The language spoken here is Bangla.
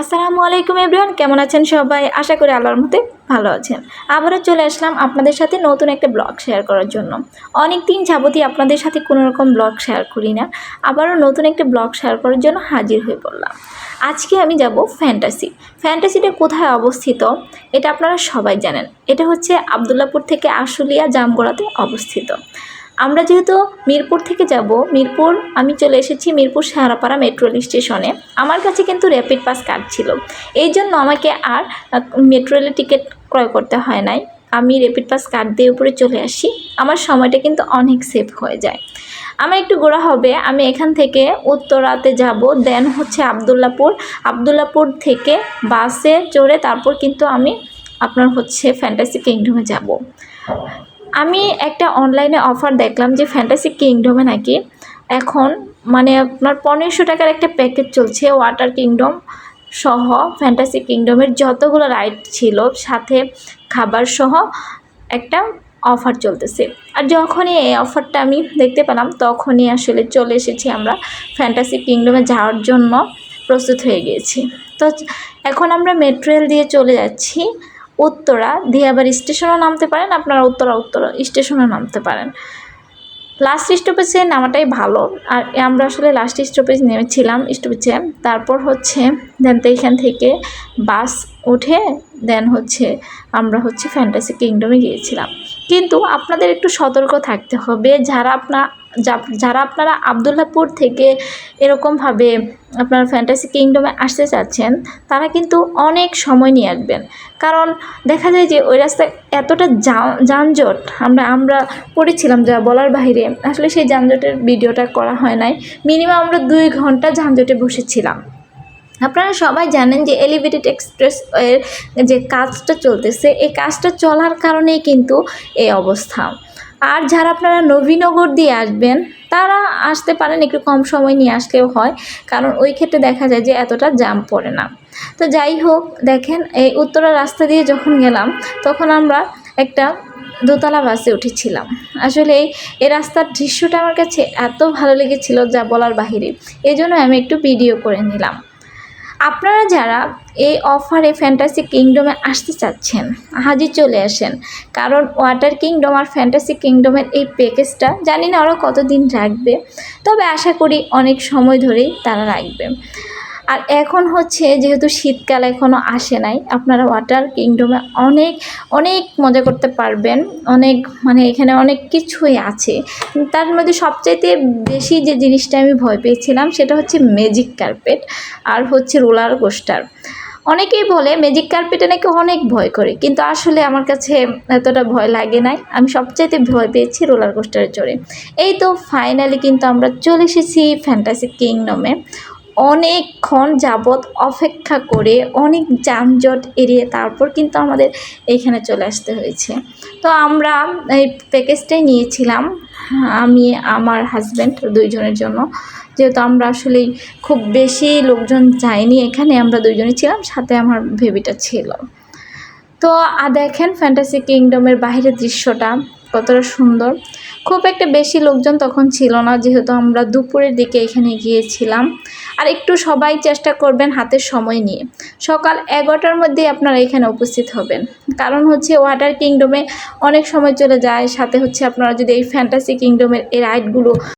আসসালামু আলাইকুম এভরিওয়ান, কেমন আছেন সবাই? আশা করি আল্লাহর মতে ভালো আছেন। আবারও চলে আসলাম আপনাদের সাথে নতুন একটা ব্লগ শেয়ার করার জন্য। অনেক দিন যাবতই আপনাদের সাথে কোনো রকম ব্লগ শেয়ার করি না। আবারও নতুন একটা ব্লগ শেয়ার করার জন্য হাজির হয়ে পড়লাম। আজকে আমি যাব ফ্যান্টাসি। ফ্যান্টাসিটা কোথায় অবস্থিত? এটা আপনারা সবাই জানেন। এটা হচ্ছে আবদুল্লাপুর থেকে আশুলিয়া, জামগড়াতে অবস্থিত। আমরা যেহেতু মিরপুর থেকে যাব, মিরপুর আমি চলে এসেছি মিরপুর সাহারাপাড়া মেট্রো রেল স্টেশনে। আমার কাছে কিন্তু র্যাপিড পাস কার্ড ছিল। এই জন্য আমাকে আর মেট্রো রেলের টিকিট ক্রয় করতে হয় নাই। আমি র্যাপিড পাস কার্ড দিয়ে উপরে চলে আসি। আমার সময়টা কিন্তু অনেক সেভ হয়ে যায়। আমার একটু ঘোরা হবে। আমি এখান থেকে উত্তরাতে যাব দেন হচ্ছে আবদুল্লাপুর। আবদুল্লাপুর থেকে বাসে চড়ে তারপর কিন্তু আমি আপনার হচ্ছে ফ্যান্টাসি কিংডমে যাব। আমি একটা অনলাইনে অফার দেখলাম যে ফ্যান্টাসি কিংডমে নাকি এখন মানে আপনার পনেরোশো টাকার একটা প্যাকেজ চলছে ওয়াটার কিংডম সহ ফ্যান্টাসি কিংডমের যতগুলো রাইড ছিল সাথে খাবার সহ একটা অফার চলতেছে। আর যখনই এই অফারটা আমি দেখতে পেলাম, তখনই আসলে চলে এসেছি আমরা ফ্যান্টাসি কিংডমে যাওয়ার জন্য প্রস্তুত হয়ে গিয়েছি। তো এখন আমরা মেট্রো রেল দিয়ে চলে যাচ্ছি। উত্তরা দিয়াবাড়ি স্টেশনেও নামতে পারেন, আপনারা উত্তরা উত্তরা স্টেশনেও নামতে পারেন। লাস্ট স্টপেজে নামাটাই ভালো। আর আমরা আসলে লাস্ট স্টপেজ নেমেছিলাম স্টপেজে তারপর হচ্ছে দেন তো এখান থেকে বাস উঠে দেন হচ্ছে আমরা হচ্ছে ফ্যান্টাসি কিংডমে গিয়েছিলাম। কিন্তু আপনাদের একটু সতর্ক থাকতে হবে, যারা আপনার যারা আপনারা আবদুল্লাপুর থেকে এরকমভাবে আপনার ফ্যান্টাসি কিংডমে আসতে চাচ্ছেন, তারা কিন্তু অনেক সময় নিয়ে আসবেন। কারণ দেখা যায় যে ওই রাস্তায় এতটা যানজট, আমরা আমরা পড়েছিলাম যা বলার বাইরে আসলে সেই যানজটের ভিডিওটা করা হয় নাই। মিনিমাম আমরা দুই ঘণ্টা যানজটে বসেছিলাম। আপনারা সবাই জানেন যে এলিভেটেড এক্সপ্রেস এর যে কাজটা চলতেছে, এই কাজটা চলার কারণেই কিন্তু এই অবস্থা। আর যারা আপনারা নবীনগর দিয়ে আসবেন, তারা আসতে পারেন, একটু কম সময় নিয়ে আসলেও হয়, কারণ ওই ক্ষেত্রে দেখা যায় যে এতটা জাম পড়ে না। তো যাই হোক, দেখেন, এই উত্তরা রাস্তা দিয়ে যখন গেলাম, তখন আমরা একটা দোতলা বাসে উঠেছিলাম। আসলে এই রাস্তার দৃশ্যটা আমার কাছে এত ভালো লেগেছিল যা বলার বাহিরে। এই জন্য আমি একটু ভিডিও করে নিলাম। আপনারা যারা এই অফারে ফ্যান্টাসি কিংডমে আসতে চাচ্ছেন হাজি চলে আসেন। কারণ ওয়াটার কিংডম আর ফ্যান্টাসি কিংডমের এই প্যাকেজটা জানি না ওরা কতদিন রাখবে, তবে আশা করি অনেক সময় ধরেই তারা রাখবে। আর এখন হচ্ছে যেহেতু শীতকাল এখনও আসে নাই, আপনারা ওয়াটার কিংডমে অনেক অনেক মজা করতে পারবেন। অনেক মানে এখানে অনেক কিছুই আছে। তার মধ্যে সবচাইতে বেশি যে জিনিসটা আমি ভয় পেয়েছিলাম সেটা হচ্ছে ম্যাজিক কার্পেট আর হচ্ছে রোলার কোস্টার অনেকেই বলে ম্যাজিক কার্পেটে নাকি অনেক ভয় করে, কিন্তু আসলে আমার কাছে এতটা ভয় লাগে নাই। আমি সবচাইতে ভয় পেয়েছি রোলার কোস্টারে চড়ে এই তো ফাইনালি কিন্তু আমরা চলে এসেছি ফ্যান্টাসি কিংডমে অনেকক্ষণ যাবৎ অপেক্ষা করে অনেক যানজট এড়িয়ে তারপর কিন্তু আমাদের এইখানে চলে আসতে হয়েছে। তো আমরা এই প্যাকেজটাই নিয়েছিলাম, আমি, আমার হাজব্যান্ড দুইজনের জন্য। যেহেতু আমরা আসলেই খুব বেশি লোকজন যাইনি এখানে, আমরা দুইজনই ছিলাম, সাথে আমার বেবিটা ছিল। তো দেখেন ফ্যান্টাসি কিংডমের বাইরের দৃশ্যটা কতটা সুন্দর। খুব একটা বেশি লোকজন তখন ছিল না, যেহেতু আমরা দুপুরের দিকে এখানে গিয়েছিলাম। আর একটু সবাই চেষ্টা করবেন হাতের সময় নিয়ে। সকাল এগারোটার মধ্যেই আপনারা এখানে উপস্থিত হবেন। কারণ হচ্ছে ওয়াটার কিংডমে অনেক সময় চলে যায়, সাথে হচ্ছে আপনারা যদি এই ফ্যান্টাসি কিংডমের এই রাইডগুলো